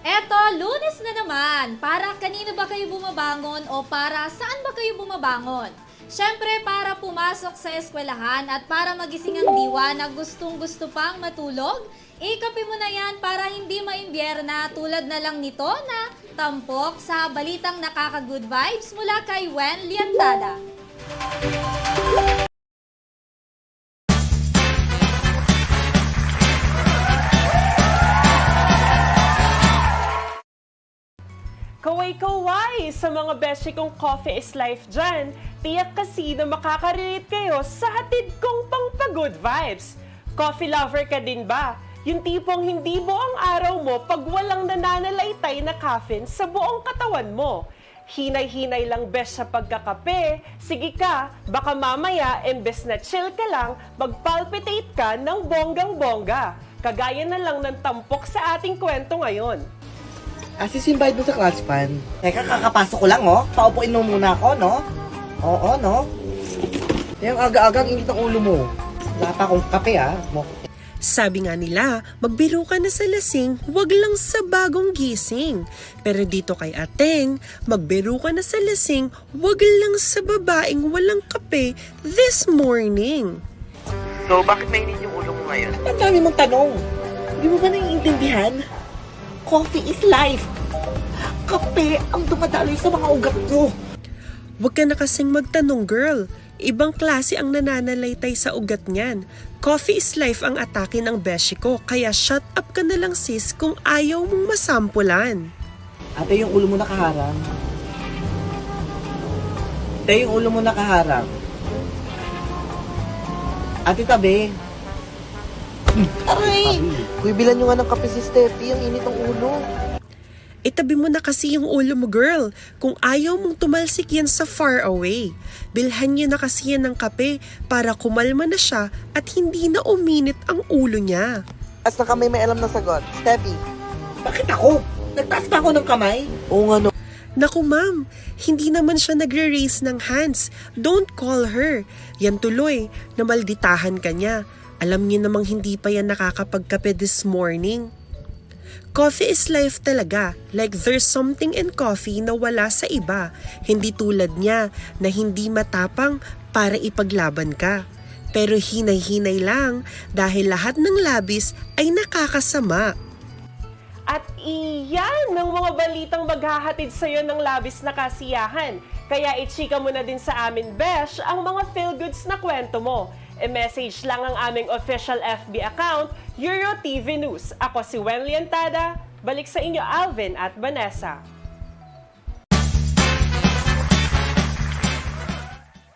Eto, lunes na naman. Para kanino ba kayo bumabangon o para saan ba kayo bumabangon? Siyempre, para pumasok sa eskwelahan at para magising ang diwa na gustong gusto pang matulog, ikapi mo na yan para hindi maimbierna tulad na lang nito na tampok sa balitang nakaka-good vibes mula kay Wen Liantada. Kaway-kaway sa mga beshi kong coffee is life dyan. Tiyak kasi na makaka-relate kayo sa hatid kong pang-good vibes. Coffee lover ka din ba? Yung tipong hindi buong araw mo pag walang nananalaytay na caffeine sa buong katawan mo. Hinay-hinay lang best sa pagkakape. Sige ka, baka mamaya, embes na chill ka lang, mag-palpitate ka ng bonggang-bongga. Kagaya na lang ng tampok sa ating kwento ngayon. Kasi simbayad mo sa class pan. Teka, kakapasok ko lang, oh. Paupuin mo muna ako, no? Oo, no? Yung aga-agang init ang ulo mo. Wala pa akong kape, ah. Mo. Sabi nga nila, magbiro ka na sa lasing, wag lang sa bagong gising. Pero dito kay Ateng, magbiro ka na sa lasing, wag lang sa babaeng walang kape this morning. So, bakit mainit yung ulo mo ngayon? Ang dami mong tanong. Hindi mo ba naiintindihan? Coffee is life. Kape ang dumadaloy sa mga ugat mo. Huwag ka na kasing magtanong girl. Ibang klase ang nananalaytay sa ugat niyan. Coffee is life ang atake ng beshi ko, kaya shut up ka na lang sis kung ayaw mong masampulan. Ate, yung ulo mo nakaharang. Ate, yung ulo mo nakaharang. Ate, tabi. Aray! Kuy, bilan nyo nga ng kape si Steffi. Ang init ang ulo. Itabi mo na kasi yung ulo mo, girl. Kung ayaw mong tumalsik yan sa far away. Bilhan niyo na kasi yan ng kape para kumalma na siya at hindi na uminit ang ulo niya. As na kamay may alam na sagot. Steffi. Bakit ako? Nagtaas pa ako ng kamay? Oo nga, no. Naku ma'am, hindi naman siya nagre-raise ng hands. Don't call her. Yan tuloy, namalditahan ka niya. Alam niyo namang hindi pa yan nakakapagkape this morning. Coffee is life talaga. Like there's something in coffee na wala sa iba. Hindi tulad niya na hindi matapang para ipaglaban ka. Pero hinay-hinay lang dahil lahat ng labis ay nakakasama. At iyan ng mga balitang maghahatid sa iyo ng labis na kasiyahan. Kaya ichika mo na din sa amin, Besh, ang mga feel-goods na kwento mo. E-message lang ang aming official FB account, Euro TV News. Ako si Wen Liantada. Balik sa inyo, Alvin at Vanessa.